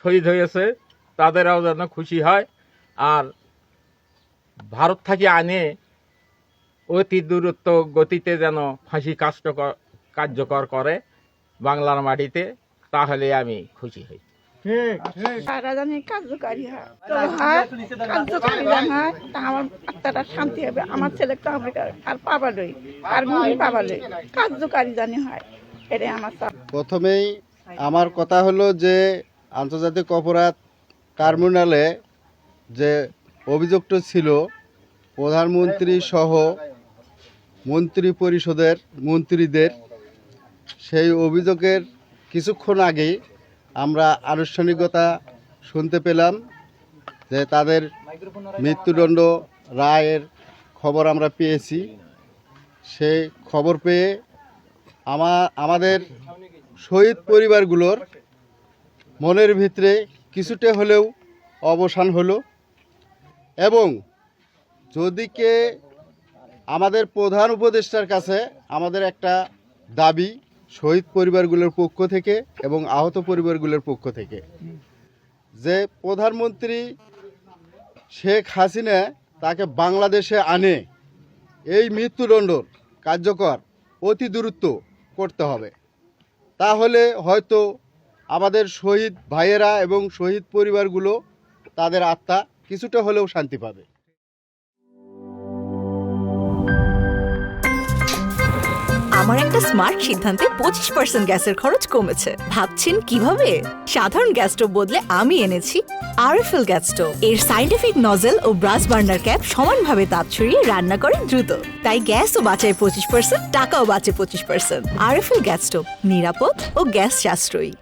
শহীদ হয়েছে তাদেরও যেন খুশি হয়। আর ভারত থেকে আনে অতি দূরত্ব গতিতে যেন ফাঁসি কার্যকর কার্যকর করে বাংলার মাটিতে তাহলে আমি খুশি হই। সারা জানি কার্যকারী হয়। কার্যকারী হয় আমার আত্মাটা শান্তি হবে আমার আর কার্যকারী জানি হয় এটাই আমার প্রথমেই আমার কথা হলো যে আন্তর্জাতিক অপরাধ ট্রাইব্যুনালে যে অভিযুক্ত ছিল, প্রধানমন্ত্রী সহ মন্ত্রী পরিষদের মন্ত্রীদের, সেই অভিযোগের কিছুক্ষণ আগেই আমরা আনুষ্ঠানিকতা শুনতে পেলাম যে তাদের মৃত্যুদণ্ড রায়ের খবর আমরা পেয়েছি। সেই খবর পেয়ে আমা, আমাদের শহীদ পরিবারগুলোর মনের ভিতরে কিছুটা হলেও অবসান হলো। এবং যদিকে আমাদের প্রধান উপদেষ্টার কাছে আমাদের একটা দাবি শহীদ পরিবারগুলোর পক্ষ থেকে এবং আহত পরিবারগুলোর পক্ষ থেকে, যে প্রধানমন্ত্রী শেখ হাসিনা তাকে বাংলাদেশে আনে, এই মৃত্যুদণ্ড কার্যকর, অতি দ্রুত করতে হবে। তাহলে হয়তো আমাদের শহীদ ভাইয়েরা এবং শহীদ পরিবারগুলো তাদের আত্মা কিছুটা হলেও শান্তি পাবে। আমার একটা স্মার্ট সিদ্ধান্তে পঁচিশ পার্সেন্ট গ্যাসের খরচ কমেছে। ভাবছেন কীভাবে? সাধারণ গ্যাস স্টোভ বদলে আমি এনেছি আরএফএল গ্যাস স্টোভ। এর সাইন্টিফিক নজেল ও ব্রাস বার্নার ক্যাপ সমানভাবে তাপ ছড়িয়ে রান্না করে দ্রুত। তাই গ্যাসও বাঁচায় পঁচিশ পার্সেন্ট টাকাও বাঁচে পঁচিশ পার্সেন্ট আরএফএল গ্যাস স্টোভ নিরাপদ ও গ্যাস সাশ্রয়ী।